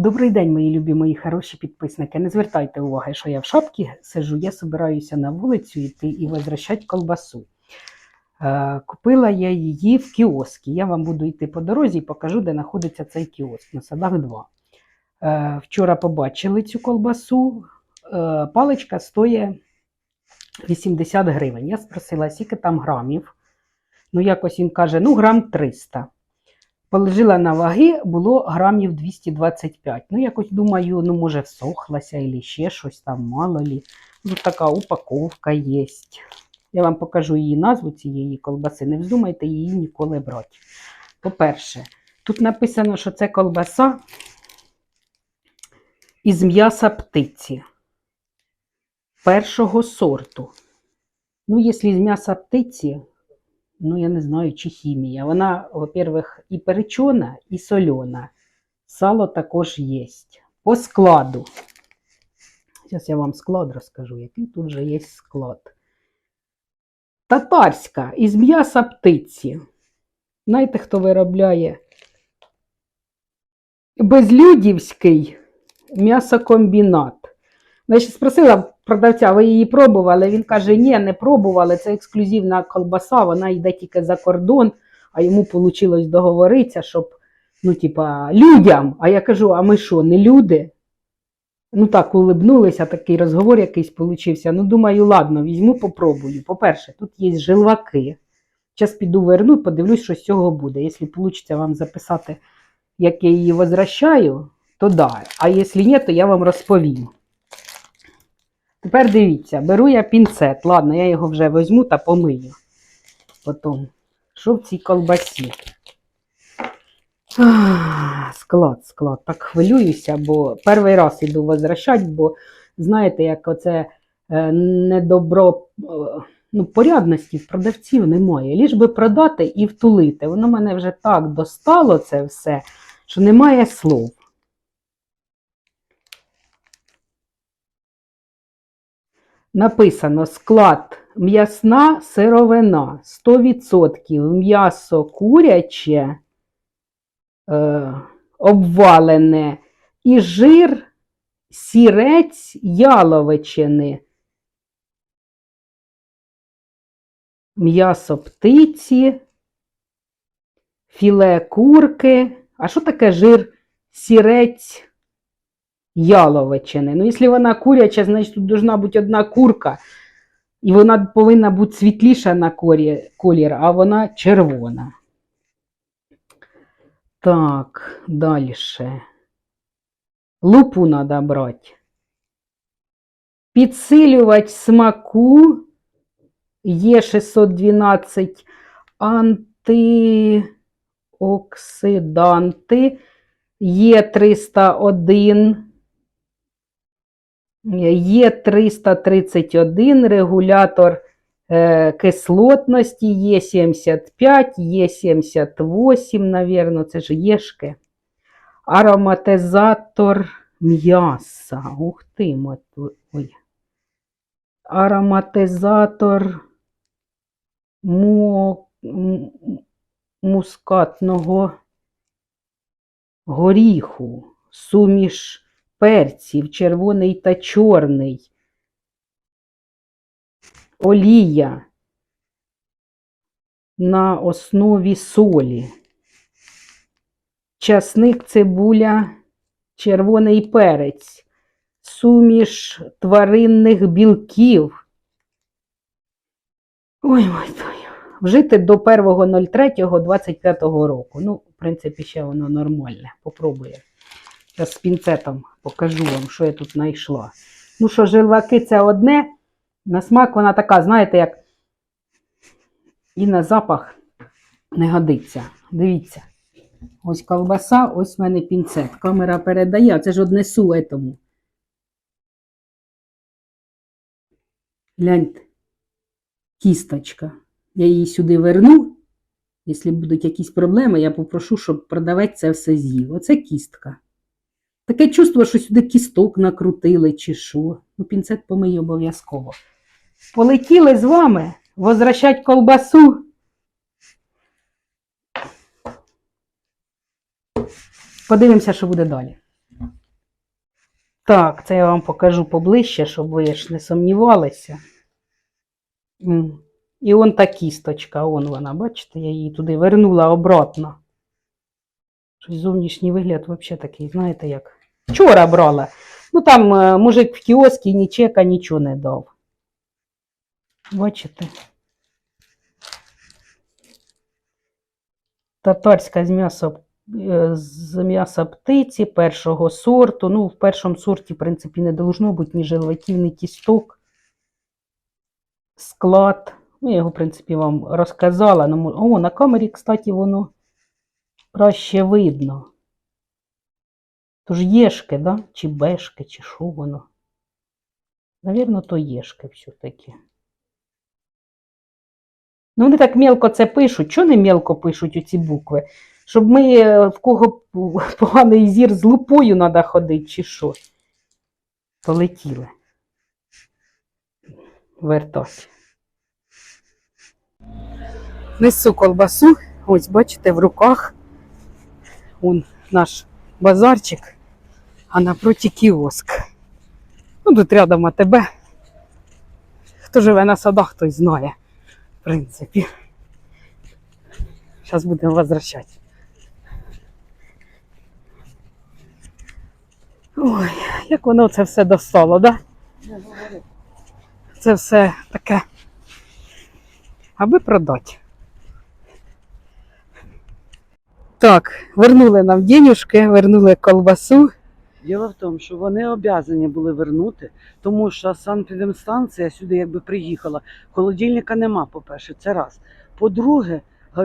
Добрий день, мої любі, мої хороші підписники. Не звертайте уваги, що я в шапці сижу, я собираюся на вулицю йти і возвращати колбасу. Е, Купила я її в кіоскі. Я вам буду йти по дорозі і покажу, де знаходиться цей кіоск. На садах 2. Е, Вчора побачили цю колбасу. Е, Паличка стоїть 80 гривень. Я спросила, скільки там грамів. Ну, якось він каже, ну, грам 300. Положила на ваги, було грамів 225. Ну, якось думаю, ну, може, всохлася або ще щось там, мало лі. Ну, така упаковка є. Я вам покажу її назву цієї колбаси. Не вздумайте її ніколи брати. По-перше, тут написано, що це колбаса із м'яса птиці першого сорту. Ну, якщо з м'яса птиці, ну, я не знаю, чи хімія. Вона, во-первых, і перечена, і сольона. Сало також є. По складу. Зараз я вам склад розкажу, який тут вже є склад. Татарська із м'яса птиці. Знаєте, хто виробляє? Безлюдівський м'ясокомбінат. Значить, спросила продавця, ви її пробували? Він каже, ні, не пробували, це ексклюзивна колбаса, вона йде тільки за кордон, а йому вийшло договоритися, щоб, ну, типа, людям. А я кажу, а ми що, не люди? Ну так, улибнулися, такий розговор якийсь получився. Ну, думаю, ладно, візьму, попробую. По-перше, тут є жилваки. Зараз піду верну, подивлюсь, що з цього буде. Якщо вийде вам записати, як я її возвращаю, то да. А якщо ні, то я вам розповім. Тепер дивіться, беру я пінцет. Ладно, я його вже візьму та помию. Потім, що в цій колбасі? Склад, склад. Так хвилююся, бо перший раз іду возвращати, бо знаєте, як оце е, недобро, е, ну, порядності в продавців немає. Ліж би продати і втулити. Воно мене вже так достало це все, що немає слов. Написано склад м'ясна сировина 100% м'ясо куряче е, обвалене і жир сірець яловичини. М'ясо птиці, філе курки. А що таке жир сірець яловичини? Ну, якщо вона куряча, значить тут должна бути одна курка. І вона повинна бути світліша на колір, а вона червона. Так, далі. Лупу треба брати. Підсилювати смаку є 612 антиоксиданти, є 301, є 331 регулятор е, кислотності, є 75, є 78, навірно, це ж єшки. Ароматизатор м'яса. Ух ти, ой. Ароматизатор му... мускатного горіху, суміш перців, червоний та чорний, олія на основі солі, часник, цибуля, червоний перець, суміш тваринних білків. Ой, мой той. Вжити до 1.03.25 року. Ну, в принципі, ще воно нормальне. Попробую. Зараз з пінцетом покажу вам, що я тут знайшла. Ну що, жилваки це одне. На смак вона така, знаєте, як і на запах не годиться. Дивіться. Ось колбаса, ось в мене пінцет. Камера передає, це ж однесу этому. Гляньте. Кісточка. Я її сюди верну. Якщо будуть якісь проблеми, я попрошу, щоб продавець це все з'їв. Оце кістка. Таке чувство, що сюди кісток накрутили чи що. Ну, пінцет помию обов'язково. Полетіли з вами возвращать колбасу. Подивимося, що буде далі. Так, це я вам покажу поближче, щоб ви ж не сумнівалися. І он та кісточка, он вона, бачите, я її туди вернула обратно. Щось зовнішній вигляд взагалі такий, знаєте як. Вчора брала. Ну там е, мужик в кіоскі ні чека, нічого не дав. Бачите? Татарська з м'яса, е, з м'яса птиці першого сорту. Ну, в першому сорті, в принципі, не должно бути ні жилваків, ні кісток. Склад. Ну, я його, в принципі, вам розказала. Ну, О, на камері, кстати, воно краще видно. Тож єшки, да? Чи бешки, чи що воно? Навірно, то єшки все-таки. Ну, вони так мелко це пишуть. Чого не мелко пишуть оці букви? Щоб ми, е, в кого поганий зір з лупою треба ходити, чи що? Полетіли. Вертать. Несу колбасу. Ось, бачите, в руках. Он наш базарчик, а напроти кіоск. Ну, тут рядом АТБ. Хто живе на садах, той знає, в принципі. Зараз будемо возвращати. Ой, як воно це все достало, да? Це все таке. Аби продати. Так, вернули нам денюжки, вернули колбасу. Діло в тому, що вони обязані були вернути, тому що санепідемстанція сюди якби приїхала. Холодильника нема, по-перше, це раз. По-друге,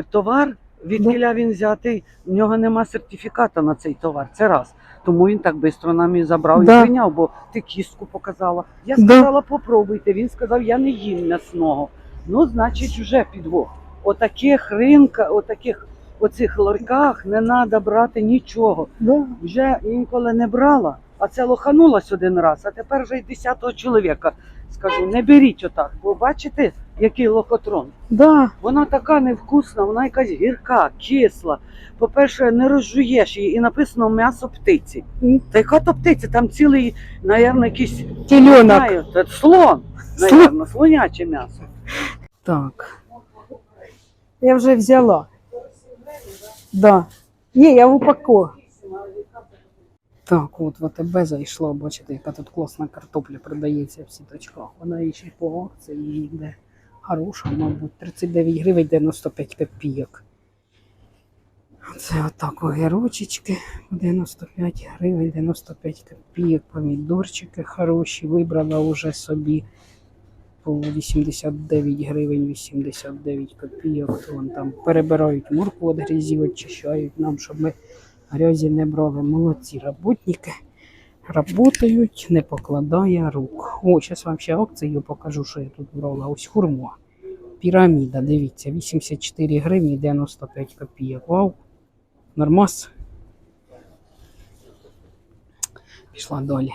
товар, від кіля він взятий, в нього нема сертифіката на цей товар. Це раз. Тому він так швидко нам і забрав Да. і прийняв, бо ти кістку показала. Я Да. сказала, попробуйте. Він сказав, я не їм м'ясного. Ну, значить, вже підвох. Отаких ринка, отаких оцих ларьках не треба брати нічого Да. вже інколи не брала, а це лоханулась один раз, а тепер вже й десятого чоловіка. Скажу, не беріть отак, бо бачите, який лохотрон. Да. Вона така невкусна, вона якась гірка, кисла. По-перше, не розжуєш її, і написано м'ясо птиці. М. Та яка то птиця? Там цілий, напевно, якийсь Тільонок. знаю, та слон, Слон. напевно, слоняче м'ясо. Так. Я вже взяла. Да. Ні, я в упако. Так, от в АТБ зайшла, бачите, яка тут класна картопля продається в сіточках. Вона ще по акції її йде хороша, мабуть, 39 гривень 95 копійок. Це отак огірочечки по 95 гривень 95 копійок, помідорчики хороші. Вибрала вже собі по 89 гривень 89 копійок. Вон там перебирають моркву від грязі, очищають нам, щоб ми грязі не брали. Молодці роботники. Работають, не покладає рук. О, зараз вам ще акцію покажу, що я тут брала. Ось хурма. Піраміда, дивіться, 84 гривні 95 копійок. Вау. Нормас. Пішла далі.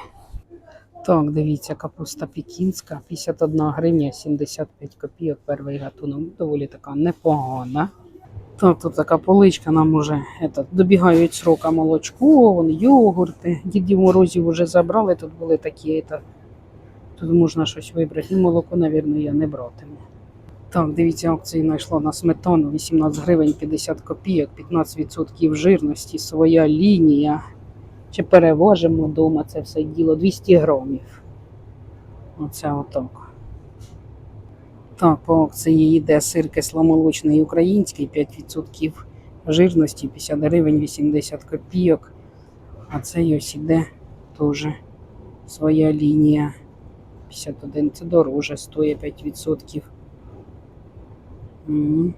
Так, дивіться, капуста пекінська, 51 гривня 75 копійок, перший гатунок. Доволі така непогана. Так, тут така поличка нам уже этот, добігають срока молочко, вон, йогурти. Дідів морозів вже забрали, тут були такі. Это, тут можна щось вибрати. Ну, молоко, мабуть, я не братиму. Так, дивіться, акції знайшла на сметану 18 гривень 50 копійок, 15% жирності, своя лінія. Чи перевожимо вдома це все діло 200 грамів. Оце отак. Так, по акції йде сир кисломолочний український, 5% жирності, 50 гривень 80 копійок. А це ось іде теж своя лінія. 51 це дороже, стоїть 5%. М.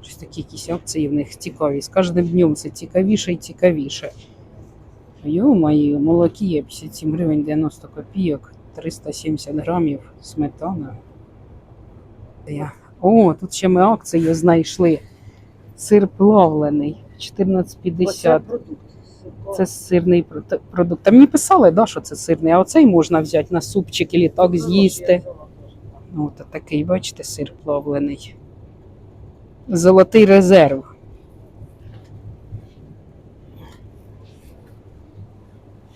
Щось такі якісь акції в них цікаві. З кожним днем це цікавіше і цікавіше. Йо-моє, молокі є 57 гривень 90 копійок, 370 грамів сметана. О, тут ще ми акцію знайшли. Сир плавлений, 14,50. Оце. Це сирний продукт. Та мені писали, да, що це сирний, а оцей можна взяти на супчик і так з'їсти. От такий, бачите, сир плавлений. Золотий резерв.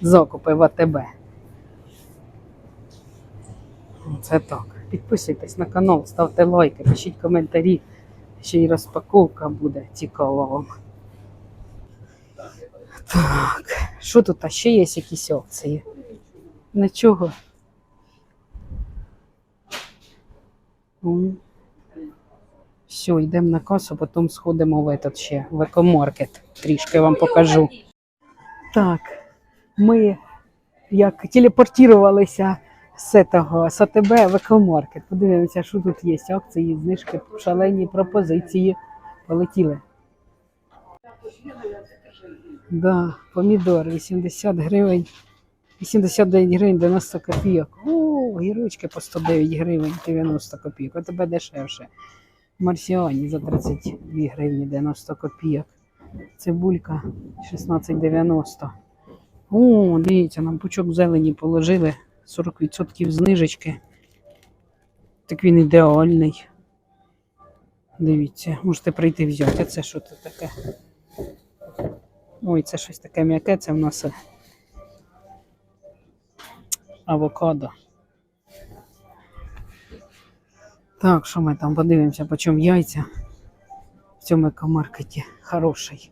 Закупи в АТБ. Це так. Підписуйтесь на канал, ставте лайки, пишіть коментарі. Ще й розпаковка буде цікава вам. Так, що тут? А ще є якісь акції? Нічого. М. Все, йдемо на касу, потім сходимо в этот ще в екомаркет. Трішки вам покажу. Так, ми як телепортувалися з того з АТБ в екомаркет. Подивимося, що тут є. Акції, знижки, шалені пропозиції. Полетіли. Да, помідор 80 гривень. 89 гривень 90 копійок. О, гірочки по 109 гривень 90 копійок. А тебе дешевше. Марсіані за 32 гривні 90 копійок. Цибулька 16,90. О, дивіться, нам пучок зелені положили. 40% знижечки. Так він ідеальний. Дивіться, можете прийти взяти. А це що це таке? Ой, це щось таке м'яке, це в нас е, авокадо. Так, що ми там подивимося, по чому яйця в цьому екомаркеті хороший.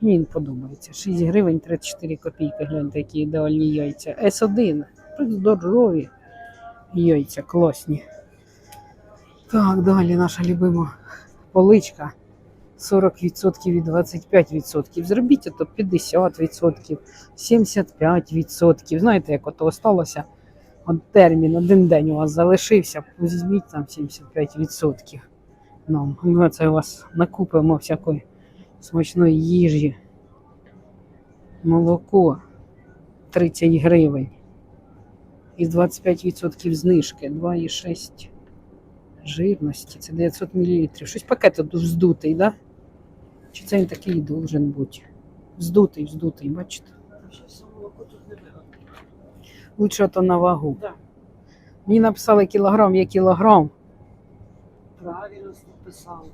Мені він подобається. 6 гривень 34 копійки. Гляньте, які ідеальні яйця. С1. Здорові яйця, класні. Так, далі наша любима поличка. 40% і 25%. Зробіть то 50%, 75%. Знаєте, як ото осталося от термін, один день у вас залишився, візьміть там 75%. Ну, ми це у вас накупимо всякої смачної їжі. Молоко 30 гривень. Із 25% знижки 2,6 жирності. Це 900 мл. Щось пакет вздутий, да? Чи це він такий і должен бути? Вздутий, вздутий, бачите? Лучше то на вагу. Да. Мені написали кілограм, є кілограм. Правильно написав.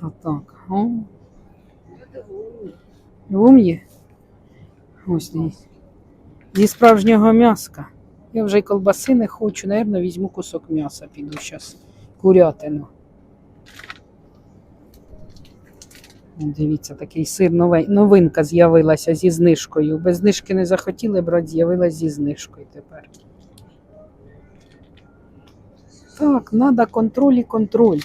То так. О. умні. Ось дивіться. Зі справжнього м'яска. Я вже й колбаси не хочу, Наверно, візьму кусок м'яса, піду зараз. Курятину. Дивіться, такий сир новинка з'явилася зі знижкою. Без знижки не захотіли брати, з'явилася зі знижкою тепер. Так, треба контроль і контроль.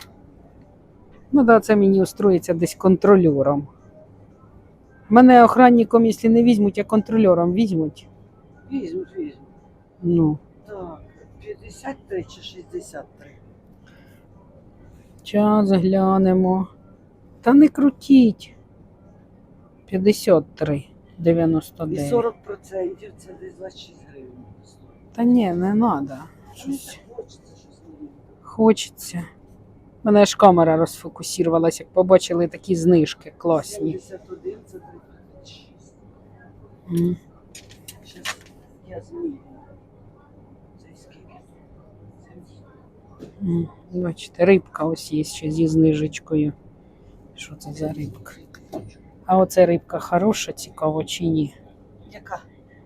Треба це мені устроїться десь контрольором. Мене охранником, якщо не візьмуть, а контрольором візьмуть. Візьмуть, візьмуть. Ну, Так, 53 чи 63. час глянемо. Та не крутіть. 53, І 40% це десь 26 гривень. Та ні, не треба. Щось хочеться, щось хочеться. Мене ж камера розфокусувалася, як побачили такі знижки класні. 71 це 36. М, Бачите, рибка ось є ще зі знижечкою. Що це за рибка? А оце рибка хороша, цікаво чи ні? Яка?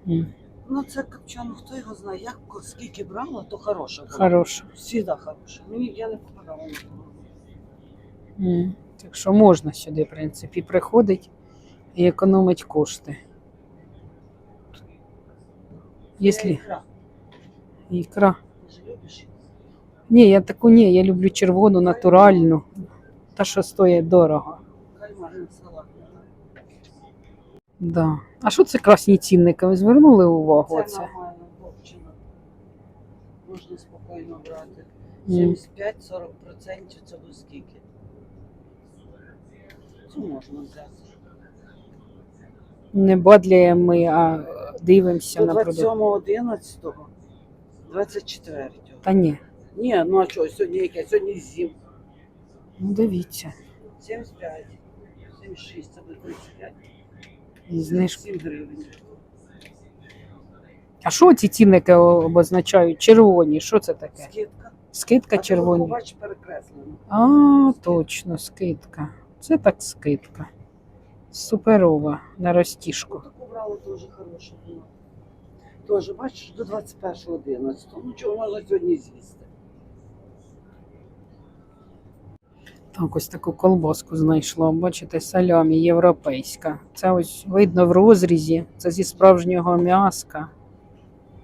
М, Ну це копчено, хто його знає. Я скільки брала, то хороша була. Хороша. Всіда хороша. Мені я не попадала на того. Так що можна сюди, в принципі, приходить і економить кошти. Якщо Ікра. Ні, я таку ні, я люблю червону, натуральну. Та, що стоїть дорого. Да. А що це красні цінники? Ви звернули увагу? Це? Можна спокійно брати. 75-40% це буде скільки? Цю можна взяти. Не бадляємо ми, а дивимося на продукт. 27-11, 24. Та ні. Ні, ну а що, сьогодні яке? Сьогодні 7. Ну дивіться. 75. 76, це буде 35. І знижка. 7 гривень. А що ці цінники обозначають? Червоні, що це таке? Скидка. Скидка червоні. Побач перекреслено. А, точно, скидка. Це так скидка. Суперова на розтіжку. Брала дуже хороша була. Теж, бачиш, до 21.11. Ну чого можна сьогодні з'їсти? Так, ось таку колбаску знайшла. Бачите, салямі європейська. Це ось видно в розрізі. Це зі справжнього м'яска.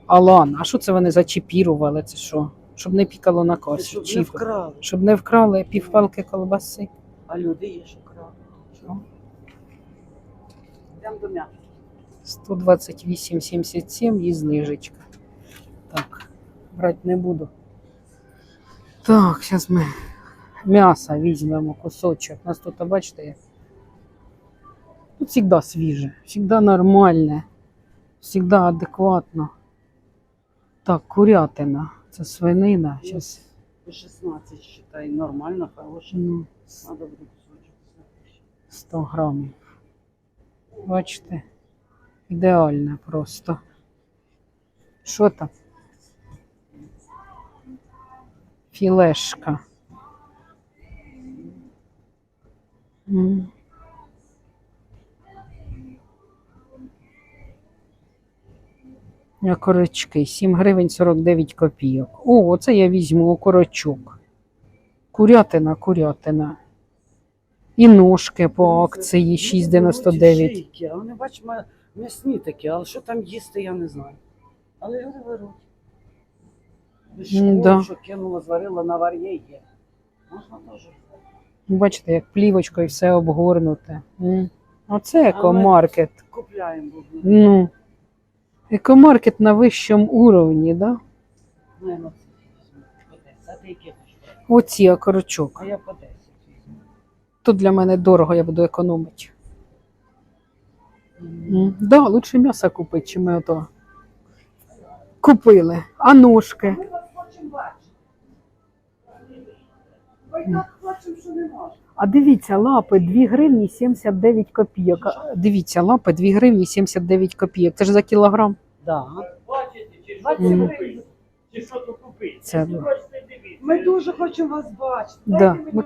Алан, а що це вони зачіпірували? Це що? Щоб не пікало на косі. Щоб не вкрали. Щоб не вкрали півпалки колбаси. А люди є, що крали. Йдемо до м'яса. 128,77 і знижечка. Так, брати не буду. Так, зараз ми м'ясо візьмемо кусочок. У нас тут, бачите, як. Тут завжди свіже, завжди нормальне, завжди адекватно. Так, курятина. Це свинина. Зараз. 16, считай, нормально, хороше. Ну, Надо буде кусочок. 100 грамів. Бачите? Ідеально просто. Що там? Філешка. М. Окорочки, 7 гривень 49 копійок. О, оце я візьму окорочок. Курятина, курятина. І ножки по акції 6,99. Шийки, А вони, бач, ма- м'ясні такі, але що там їсти, я не знаю. Але люди беруть. Без да. що кинула, зварила на вар'є є. Можна теж. Бачите, як плівочкою все обгорнуте. М. Оце екомаркет. Купляємо. бо, ну, Ну, екомаркет на вищому уровні, да? ну, ну, по 10. А ти яке хочеш? Оці окорочок. А я по 10 візьму. Тут для мене дорого, я буду економити. Да, лучше м'ясо купити, чим ми ото купили. А ножки? А дивіться, лапи 2 гривні 79 копійок. Дивіться, лапи 2 гривні 79 копійок. Це ж за кілограм. Да. Бачите, чи що 20 Мгм. гривень. чи що то купити. Це. Ми дуже хочемо вас бачити. Да. Мені Ми-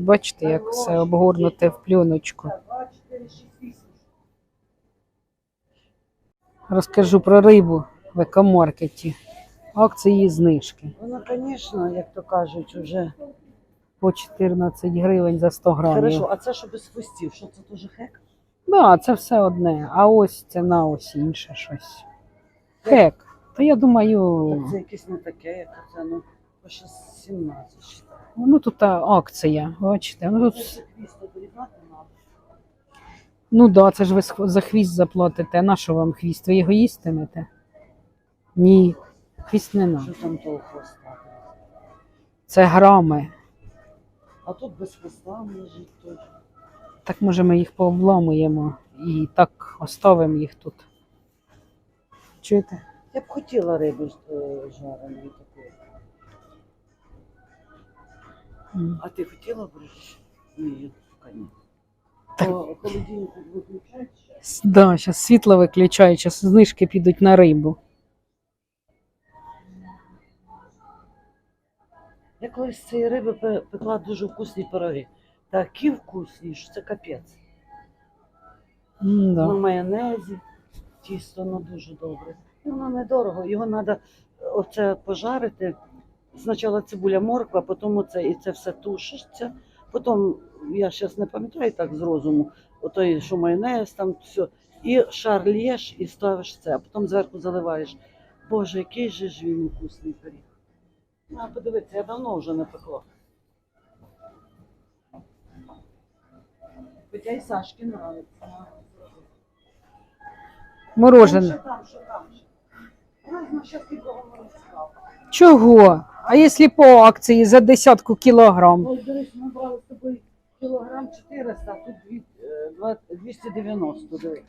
Бачите, як все обгорнуте в плюночку. Так, 2, 4, 6, 8. Розкажу про рибу в екомаркеті. Акції і знижки. Воно, звісно, як то кажуть, уже По 14 гривень за 100 грамів. хорошо. А це що без хвостів? Що це дуже хек? Да, це все одне. А ось ціна ось інше щось. Хек. То я думаю, Так це якесь не таке, як це, ну, по 17 ще. Ну тут акція, бачите. Ну, тут, ну да, це ж ви за хвіст заплатите. А на що вам хвіст? Ви його їстимете? Ні, хвіст не надо. Що там того хвоста? Це грами. А тут без хвоста лежить теж. Так може ми їх пообламуємо і так оставимо їх тут. Чуєте? Я б хотіла рибу е, жареної такої. М. А ти хотіла б рибу? Ні, я. Так. Ще? Да, зараз світло виключають, зараз знижки підуть на рибу. Я колись з цієї риби пе- пекла дуже вкусні пироги. Такі вкусні, що це капець. На Да. майонезі, тісто воно дуже добре. І воно недорого. Його треба оце пожарити. Спочатку цибуля морква, потім оце, і це все тушиться. Потім, я зараз не пам'ятаю так з розуму, отой, що майонез, там все. І шар лєш і ставиш це, а потім зверху заливаєш. Боже, який же ж він вкусний пиріг. Ну, а подивіться, я давно вже не пекла. Хоча й Сашки нравиться. Морожене. Що там, що там? Зараз нікого не. Чого? А якщо по акції за десятку кілограм? Ось, до речі, ми брали з тобою кілограм 400, а тут дві- е, два- 290, диви.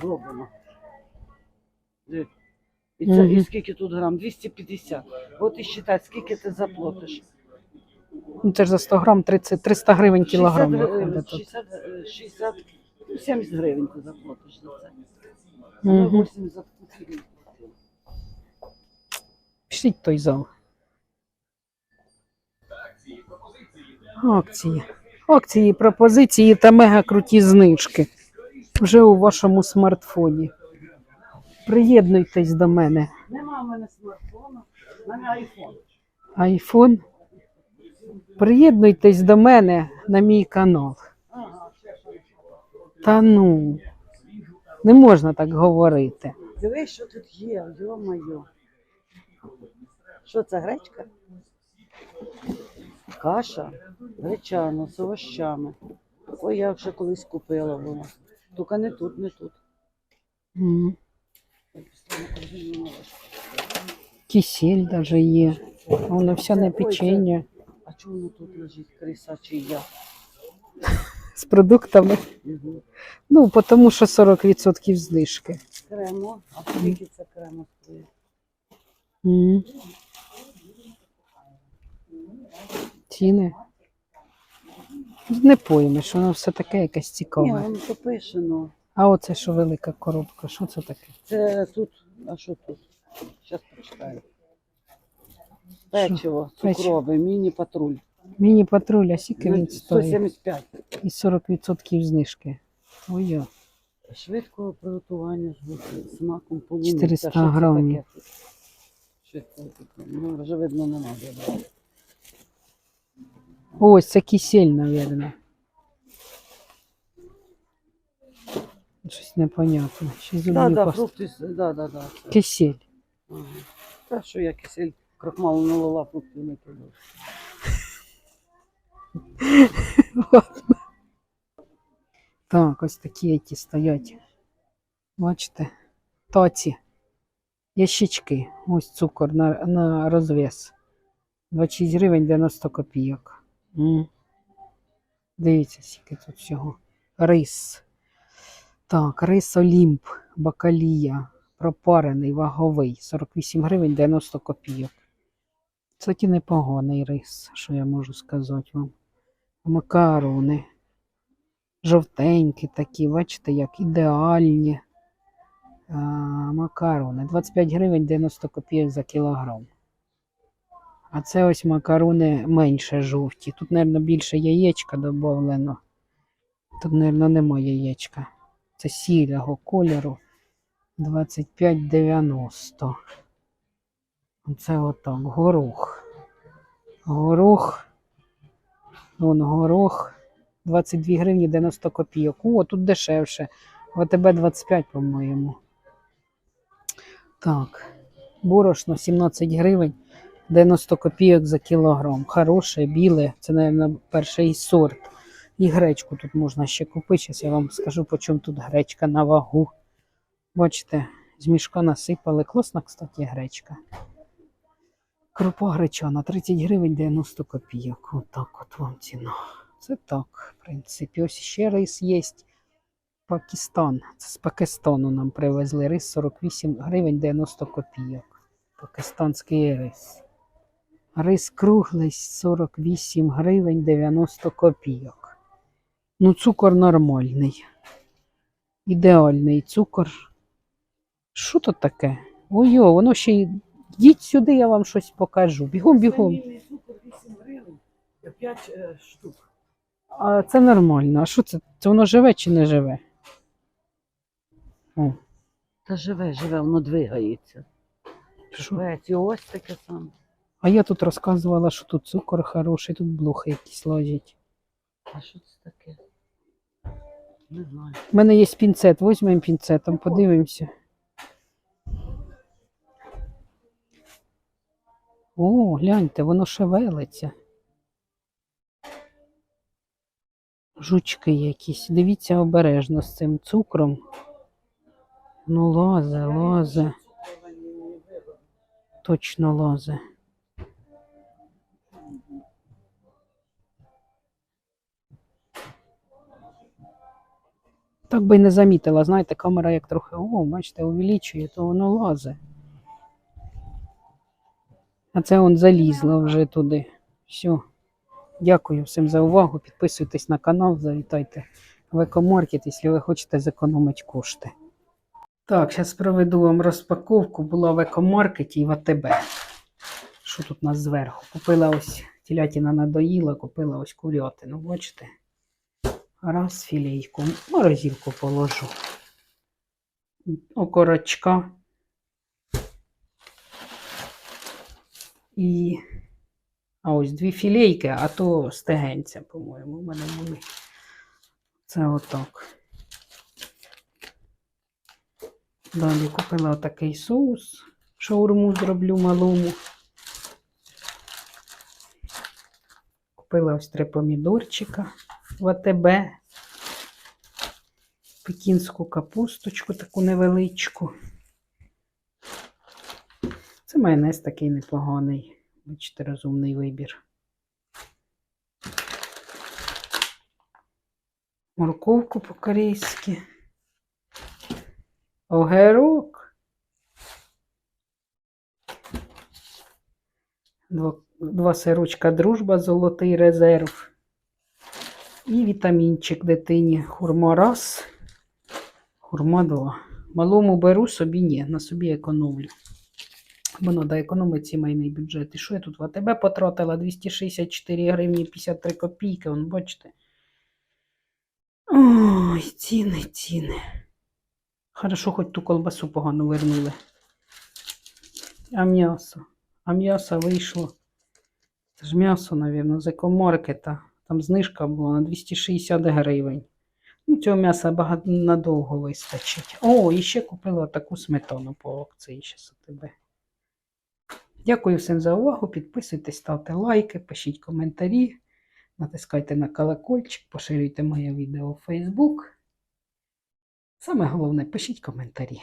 Зроблено. Диви. І, це, і Мгм. скільки тут грам? 250. От і считай, скільки ти заплатиш. Ну це ж за 100 грам 30, 300 гривень кілограм 60, гривень, виходить тут. 60, е, 60, ну, 70 гривень ти заплатиш за це. Мгм. Ми 80 гривень. Пішліть в той зал. Акції. Акції, пропозиції та мега круті знижки. Вже у вашому смартфоні. Приєднуйтесь до мене. Нема в мене смартфона, в мене айфон. Айфон. Приєднуйтесь до мене на мій канал. Та ну, не можна так говорити. Дивись, що тут є, йо-моє. Що це гречка? Каша гречана з овощами. Ой, я вже колись купила вона. Тільки не тут, не тут. Ложку. Кисель даже є. Воно все на печення А чому воно тут лежить криса чи я? з продуктами. Угу. Ну, тому що 40% знижки. Кремо. А скільки це кремо стоїть? М. Ціни. Не поймеш, воно все таке якесь цікаве. Ні, воно то пише, ну. А оце що велика коробка, що це таке? Це тут, а що тут? Зараз почитаю. Печиво, цукрове, міні-патруль. Міні-патруль, а скільки він стоїть? 175. І 40% знижки. Ой, Швидкого приготування з смаком полуниці. 400 А що це грамів. таке таке? Ну, вже видно не треба. Ось це кисель, мабуть. Щось. Ще Так, зубні да, пасти. фрукти, да, да, да. Кисель. Ага. Та що я кисель крахмалу налила, фруктів не кидав. Так, ось такі які стоять. Бачите? Таці. Ящички. Ось цукор на, на розвес. 26 гривень 90 копійок. Дивіться, скільки тут всього. Рис. Так, рис Олімп, бакалія, пропарений, ваговий. 48 гривень 90 копійок. Кстати, непоганий рис, що я можу сказати вам. Макарони жовтенькі такі, бачите, як ідеальні а, макарони. 25 гривень 90 копійок за кілограм. А це ось макарони менше жовті. Тут, мабуть, більше яєчка додано. Тут, мабуть, немає яєчка. Це сірого кольору 25,90. Оце отак. Горох. Горох. Вон горох. 22 гривні 90 копійок. О, тут дешевше. ВТБ 25, по-моєму. Так. Борошно 17 гривень 90 копійок за кілограм. Хороше, біле. Це, мабуть, перший сорт. І гречку тут можна ще купити. Зараз я вам скажу, по чому тут гречка на вагу. Бачите, з мішка насипали. Класна, кстати, гречка. Крупа гречана 30 гривень 90 копійок. Отак от вам ціна. Це так, в принципі. Ось ще рис є. Пакистан. Це з Пакистану нам привезли рис 48 гривень 90 копійок. Пакистанський рис. Рис круглий 48 гривень 90 копійок. Ну, цукор нормальний. Ідеальний цукор. Що тут таке? Ой, воно ще й. Йдіть сюди, я вам щось покажу. Бігом, бігом. Цукор 8 гривень, 5 е, штук. А це нормально. А що це? Це воно живе чи не живе? О, Та живе, живе, воно двигається. І ось таке саме. А я тут розказувала, що тут цукор хороший, тут блохи якісь лежать. А що це таке? Не знаю. У мене є пінцет, візьмемо пінцетом, подивимося. О, гляньте, воно шевелиться. Жучки якісь. Дивіться обережно з цим цукром. Ну, лазе, лазе. Точно лазе. Так би не замітила, знаєте, камера як трохи, о, бачите, увеличує, то воно лазе. А це он залізло вже туди. Все. Дякую всім за увагу. Підписуйтесь на канал, завітайте в екомаркет, якщо ви хочете зекономити кошти. Так, зараз проведу вам розпаковку. Була в екомаркеті і в АТБ. Що тут у нас зверху? Купила ось телятина надоїла, купила ось курятину, бачите? Раз філейку, в морозилку положу. окорочка. І а ось дві філейки, а то стегенця, по-моєму, у мене були. Це отак. Далі купила отакий соус. Шаурму зроблю малому. Купила ось три помідорчика в. Пекінську капусточку, таку невеличку. Це майонез такий непоганий. Бачите, розумний вибір. Морковку по-корейськи. Огірок. Два, два сирочка дружба, золотий резерв. І вітамінчик дитині. Хурма раз. Хурма два. Малому беру, собі ні, на собі економлю. Бо треба економити сімейний бюджет. І що я тут в АТБ потратила? 264 гривні 53 копійки, вон, бачите. Ой, ціни, ціни. Хорошо, хоч ту колбасу погано вернули. А м'ясо? А м'ясо вийшло. Це ж м'ясо, мабуть, з екомаркета. Там знижка була на 260 гривень. Ну, цього м'яса багато надовго вистачить. О, і ще купила таку сметану по акції у тебе. Дякую всім за увагу. Підписуйтесь, ставте лайки, пишіть коментарі, натискайте на колокольчик, поширюйте моє відео в Facebook. Саме головне, пишіть коментарі.